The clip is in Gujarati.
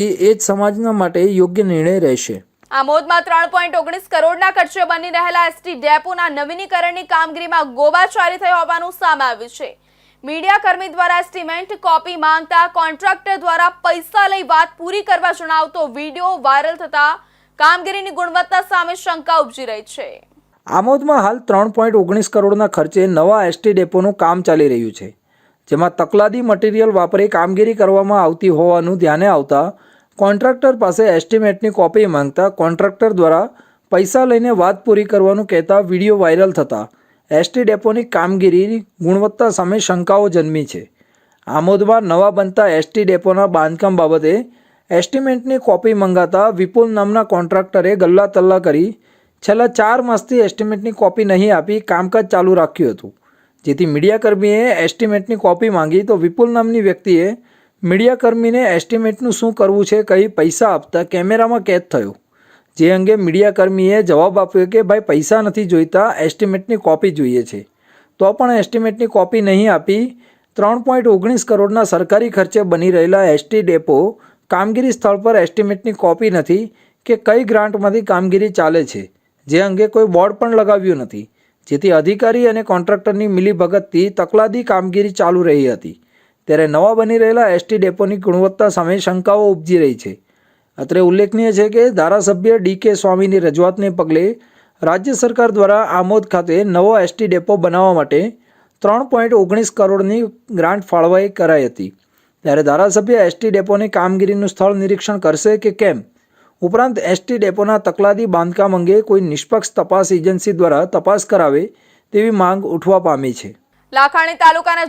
એ એ જ સમાજના માટે યોગ્ય નિર્ણય રહેશે. આમોદમાં ત્રણ પોઈન્ટ ઓગણીસ કરોડના ખર્ચે બની રહેલા એસટી ડેપોના નવીનીકરણની કામગીરીમાં ગોબાચારી થઈ હોવાનું સામે આવ્યું છે. મીડિયા કર્મી દ્વારા સિમેન્ટ કોપી માંગતા કોન્ટ્રાક્ટર દ્વારા પૈસા લઈ વાત પૂરી કરવા જણાવતો વીડિયો વાયરલ થતા કામગીરીની ગુણવત્તા સામે શંકા ઉપજી રહી છે. આમોદમાં હાલ ત્રણ પોઈન્ટ ઓગણીસ કરોડના ખર્ચે નવા એસટી ડેપોનું કામ ચાલી રહ્યું છે. જેમાં તકલાદી મટીરિયલ વાપરી કામગીરી કરવામાં આવતી હોવાનું ધ્યાને આવતા કોન્ટ્રાક્ટર પાસે એસ્ટિમેટની કોપી માંગતા કોન્ટ્રાક્ટર દ્વારા પૈસા લઈને વાત પૂરી કરવાનું કહેતા વીડિયો વાયરલ થતા. એસટી ડેપોની કામગીરીની ગુણવત્તા સામે શંકાઓ જન્મી છે. આમોદમાં નવા બનતા એસટી ડેપોના બાંધકામ બાબતે એસ્ટિમેટની કોપી મંગાતા વિપુલ નામના કોન્ટ્રાક્ટરે ગલ્લા તલ્લા કરી છેલ્લા ચાર માસથી એસ્ટિમેટની કોપી નહીં આપી કામકાજ ચાલુ રાખ્યું હતું. જેથી મીડિયાકર્મીએ એસ્ટિમેટની કોપી માંગી તો વિપુલ નામની વ્યક્તિએ મીડિયાકર્મીને એસ્ટિમેટનું શું કરવું છે કહી પૈસા આપતા, કેમેરામાં કેદ થયો? જે અંગે મીડિયાકર્મીએ જવાબ આપ્યો કે, ભાઈ, પૈસા નથી જોઈતા, એસ્ટિમેટની કોપી જોઈએ છે. તો પણ એસ્ટિમેટની કોપી નહીં આપી, ત્રણ પોઈન્ટ ઓગણીસ કરોડના સરકારી ખર્ચે બની રહેલા એસટી ડેપો કામગીરી સ્થળ પર એસ્ટિમેટની કોપી નથી કે કઈ ગ્રાન્ટમાંથી કામગીરી ચાલે છે, જે અંગે કોઈ બોર્ડ પણ લગાવ્યું નથી. જેથી અધિકારી અને કોન્ટ્રાક્ટરની મિલીભગતથી તકલાદી કામગીરી ચાલુ રહી હતી. ત્યારે નવા બની રહેલા એસટી ડેપોની ગુણવત્તા સામે શંકાઓ ઉપજી રહી છે. અત્રે ઉલ્લેખનીય છે કે ધારાસભ્ય ડી કે સ્વામીની રજૂઆતને પગલે રાજ્ય સરકાર દ્વારા આમોદ ખાતે નવો એસટી ડેપો બનાવવા માટે ત્રણ પોઈન્ટ ઓગણીસ કરોડની ગ્રાન્ટ ફાળવાઈ કરાઈ હતી. ત્યારે ધારાસભ્ય એસટી ડેપોની કામગીરીનું સ્થળ નિરીક્ષણ કરશે કે કેમ? ઉપરાંત એસટી ડેપોના તકલાદી બાંધકામ અંગે કોઈ નિષ્પક્ષ તપાસ એજન્સી દ્વારા તપાસ કરાવે તેવી માંગ ઉઠવા પામી છે. લાખાણી તાલુકાના